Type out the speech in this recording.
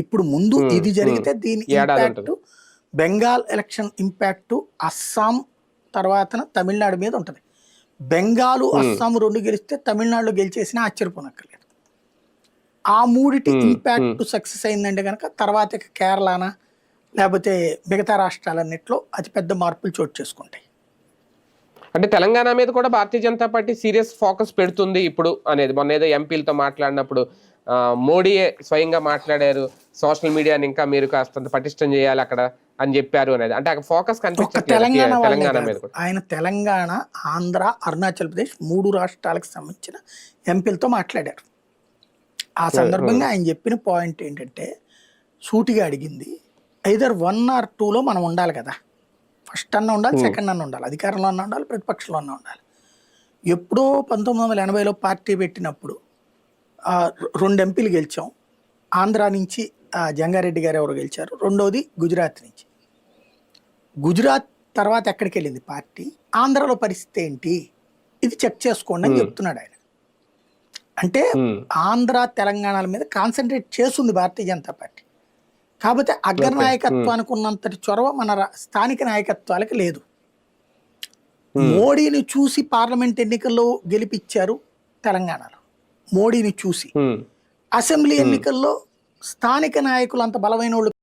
ఇప్పుడు ముందు ఇది జరిగితే దీని impact Bengal election impact Assam తర్వాత తమిళనాడు మీద ఉంటుంది. బెంగాలు అస్సాం రెండు గెలిస్తే తమిళనాడులో గెలిచేసినా ఆశ్చర్యపోనక్కర్లేదు. ఆ మూడిటి ఇంపాక్ట్ సక్సెస్ అయిందంటే కనుక తర్వాత కేరళన లేకపోతే మిగతా రాష్ట్రాలన్నిట్లో అతిపెద్ద మార్పులు చోటు చేసుకుంటాయి. అంటే తెలంగాణ మీద కూడా Bharatiya Janata party serious focus పెడుతుంది ఇప్పుడు అనేది. మొన్న ఏదో ఎంపీలతో మాట్లాడినప్పుడు మోడీయే స్వయంగా మాట్లాడారు. సోషల్ మీడియాని ఇంకా మీరు కాస్తంత పటిష్టం చేయాలి అక్కడ అని చెప్పారు అనేది. అంటే అక్కడ ఫోకస్ తెలంగాణ తెలంగాణ మీద ఆయన తెలంగాణ ఆంధ్ర అరుణాచల్ ప్రదేశ్ మూడు రాష్ట్రాలకు సంబంధించిన ఎంపీలతో మాట్లాడారు. ఆ సందర్భంగా ఆయన చెప్పిన పాయింట్ ఏంటంటే సూటిగా అడిగింది ఐదర్ వన్ ఆర్ టూలో మనం ఉండాలి కదా. ఫస్ట్ అన్న ఉండాలి సెకండ్ అన్న ఉండాలి అధికారంలో అన్న ఉండాలి ప్రతిపక్షంలో అన్న ఉండాలి. ఎప్పుడో పంతొమ్మిది వందల ఎనభైలో పార్టీ పెట్టినప్పుడు రెండు ఎంపీలు గెలిచాం. ఆంధ్ర నుంచి జంగారెడ్డి గారు ఎవరు గెలిచారు? రెండోది గుజరాత్ నుంచి. గుజరాత్ తర్వాత ఎక్కడికి వెళ్ళింది పార్టీ? ఆంధ్రలో పరిస్థితి ఏంటి? ఇది చెక్ చేసుకోండి అని చెప్తున్నాడు ఆయన. అంటే ఆంధ్ర తెలంగాణల మీద కాన్సన్ట్రేట్ చేస్తుంది భారతీయ జనతా పార్టీ. కాకపోతే అగ్ర నాయకత్వానికి ఉన్నంతటి చొరవ మన స్థానిక నాయకత్వాలకు లేదు. మోడీని చూసి పార్లమెంట్ ఎన్నికల్లో గెలిపించారు తెలంగాణలో. మోడీని చూసి. అసెంబ్లీ ఎన్నికల్లో స్థానిక నాయకులు అంత బలమైన వాళ్ళు